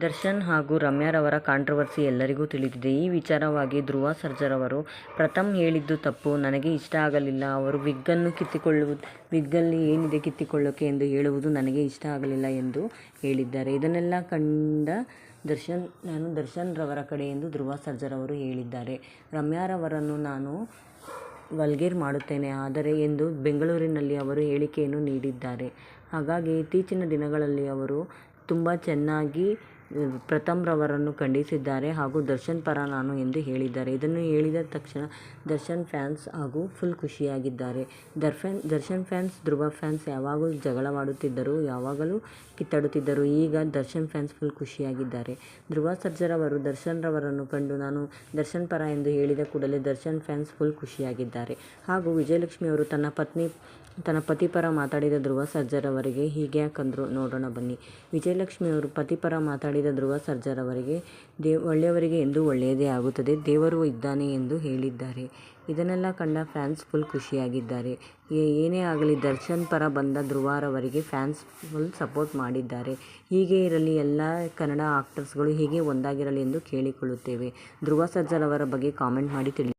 ದರ್ಶನ್ ಹಾಗೂ ರಮ್ಯಾರವರ ಕಾಂಟ್ರವರ್ಸಿ ಎಲ್ಲರಿಗೂ ತಿಳಿದಿದೆ. ಈ ವಿಚಾರವಾಗಿ ಧ್ರುವ ಸರ್ಜರವರು, ಪ್ರಥಮ್ ಹೇಳಿದ್ದು ತಪ್ಪು. ನನಗೆ ಇಷ್ಟ ಆಗಲಿಲ್ಲ. ಅವರು ವಿಗ್ಗನ್ನು ಕಿತ್ತಿಕೊಳ್ಳುವುದು ವಿಗ್ಗಲ್ಲಿ ಏನಿದೆ ಕಿತ್ತುಕೊಳ್ಳೋಕೆ ಎಂದು ಹೇಳುವುದು ನನಗೆ ಇಷ್ಟ ಆಗಲಿಲ್ಲ ಎಂದು ಹೇಳಿದ್ದಾರೆ. ಇದನ್ನೆಲ್ಲ ಕಂಡ ದರ್ಶನ್, ನಾನು ದರ್ಶನ್ ರವರ ಕಡೆ ಎಂದು ಧ್ರುವ ಸರ್ಜಾರವರು ಹೇಳಿದ್ದಾರೆ. ರಮ್ಯಾರವರನ್ನು ನಾನು ವಲ್ಗೇರ್ ಮಾಡುತ್ತೇನೆ ಆದರೆ ಎಂದು ಬೆಂಗಳೂರಿನಲ್ಲಿ ಅವರು ಹೇಳಿಕೆಯನ್ನು ನೀಡಿದ್ದಾರೆ. ಹಾಗಾಗಿ ಇತ್ತೀಚಿನ ದಿನಗಳಲ್ಲಿ ಅವರು ತುಂಬಾ ಚೆನ್ನಾಗಿ ಪ್ರಥಮ್ ರವರನ್ನು ಖಂಡಿಸಿದ್ದಾರೆ ಹಾಗೂ ದರ್ಶನ್ ಪರ ನಾನು ಎಂದು ಹೇಳಿದ್ದಾರೆ. ಇದನ್ನು ಹೇಳಿದ ತಕ್ಷಣ ದರ್ಶನ್ ಫ್ಯಾನ್ಸ್ ಹಾಗೂ ಫುಲ್ ಖುಷಿಯಾಗಿದ್ದಾರೆ. ದರ್ಶನ್ ಫ್ಯಾನ್ಸ್, ಧ್ರುವ ಫ್ಯಾನ್ಸ್ ಯಾವಾಗಲೂ ಜಗಳವಾಡುತ್ತಿದ್ದರು, ಯಾವಾಗಲೂ ಕಿತ್ತಾಡುತ್ತಿದ್ದರು. ಈಗ ದರ್ಶನ್ ಫ್ಯಾನ್ಸ್ ಫುಲ್ ಖುಷಿಯಾಗಿದ್ದಾರೆ. ಧ್ರುವ ಸರ್ಜರವರು ದರ್ಶನ್ ರವರನ್ನು ಕಂಡು ನಾನು ದರ್ಶನ್ ಪರ ಎಂದು ಹೇಳಿದ ಕೂಡಲೇ ದರ್ಶನ್ ಫ್ಯಾನ್ಸ್ ಫುಲ್ ಖುಷಿಯಾಗಿದ್ದಾರೆ. ಹಾಗೂ ವಿಜಯಲಕ್ಷ್ಮಿ ಅವರು ತನ್ನ ಪತ್ನಿ ತನ್ನ ಪತಿ ಪರ ಮಾತಾಡಿದ ಧ್ರುವ ಸರ್ಜಾರವರಿಗೆ ಹೀಗ್ಯಾಕಂದ್ರು ನೋಡೋಣ ಬನ್ನಿ. ವಿಜಯಲಕ್ಷ್ಮಿಯವರು ಪತಿ ಪರ ಮಾತಾಡಿದ ಧ್ರುವ ದೇವ್ ಒಳ್ಳೆಯವರಿಗೆ ಎಂದು ಒಳ್ಳೆಯದೇ ಆಗುತ್ತದೆ, ದೇವರು ಇದ್ದಾನೆ ಎಂದು ಹೇಳಿದ್ದಾರೆ. ಇದನ್ನೆಲ್ಲ ಕಂಡ ಫ್ಯಾನ್ಸ್ ಫುಲ್ ಖುಷಿಯಾಗಿದ್ದಾರೆ. ಏನೇ ಆಗಲಿ ದರ್ಶನ್ ಪರ ಬಂದ ಧ್ರುವರವರಿಗೆ ಫ್ಯಾನ್ಸ್ ಫುಲ್ ಸಪೋರ್ಟ್ ಮಾಡಿದ್ದಾರೆ. ಹೀಗೆ ಇರಲಿ ಎಲ್ಲ ಕನ್ನಡ ಆಕ್ಟರ್ಸ್ಗಳು ಹೀಗೆ ಒಂದಾಗಿರಲಿ ಎಂದು ಕೇಳಿಕೊಳ್ಳುತ್ತೇವೆ. ಧ್ರುವ ಸರ್ಜಾರವರ ಬಗ್ಗೆ ಕಾಮೆಂಟ್ ಮಾಡಿ ತಿಳಿಸಿ.